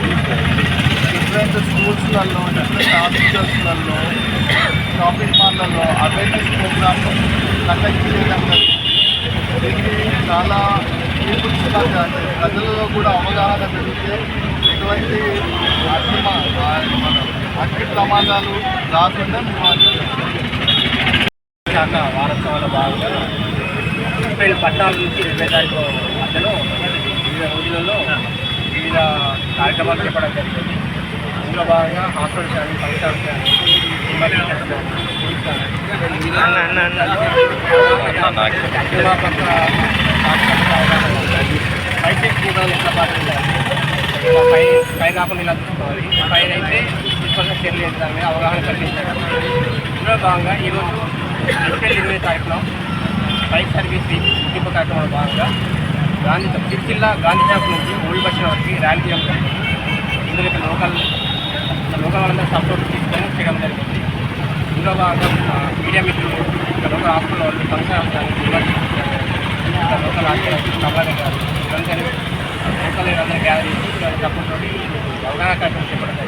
Different స్కూల్స్లలో different హాస్పిటల్స్లలో shopping మాల్లలో అవేర్నెస్ ప్రోగ్రామ్ కండక్ట్ చేయడం జరిగింది దీనికి చాలా పీపుల్స్ ప్రజలలో కూడా అవగాహన పెరిగితే ఎటువంటి అగ్ని ప్రమాదాలు రాకుండా నివారించాలి శాఖ వారోత్సవాల భాగంగా ఏప్రిల్ పద్నాలుగు నుంచి ఇరవై తారీఖు మధ్యలో వివిధ రోజులలో వివిధ కార్యక్రమాలు చెప్పడం జరిగింది. ఇందులో భాగంగా హాస్పిటల్స్ కానీ ఫంక్షన్స్ కానీ ఎమర్జెన్సీస్ కానీ స్కూల్స్ కానీ పై పై కాకుండా ఇలా చూసుకోవాలి పైన అయితే తీసుకోవాల్సిన చర్యలు చేద్దామని అవగాహన కలిగించాలి ఇందులో భాగంగా ఈరోజు ఏప్రిల్ ఇరవై తారీఖున బైక్ సర్వీస్ వీక్ కార్యక్రమంలో భాగంగా గాంధీ చౌక్ సిరిసిల్ల గాంధీ చౌక్ నుంచి ఓల్డ్ బస్ వరకు ర్యాలీ చేయడం జరిగింది. ఇందులో ఇక్కడ లోకల్ లోకల్ వాళ్ళందరూ సపోర్ట్ తీసుకొని చేయడం జరిగింది. ఇందులో భాగంగా మీడియా మిత్రులు ఇక్కడ లోకల్ హాస్పిటల్ వాళ్ళు ఫంక్షన్ కానీ ఇక్కడ లోకల్ హాస్పిటల్ కమలానే గారు ఇవన్నీ లోకల్ అందరూ గ్యాదర్ చేసి సపోర్ట్ తోటి అవగాహన కార్యక్రమం చెప్పడం జరిగింది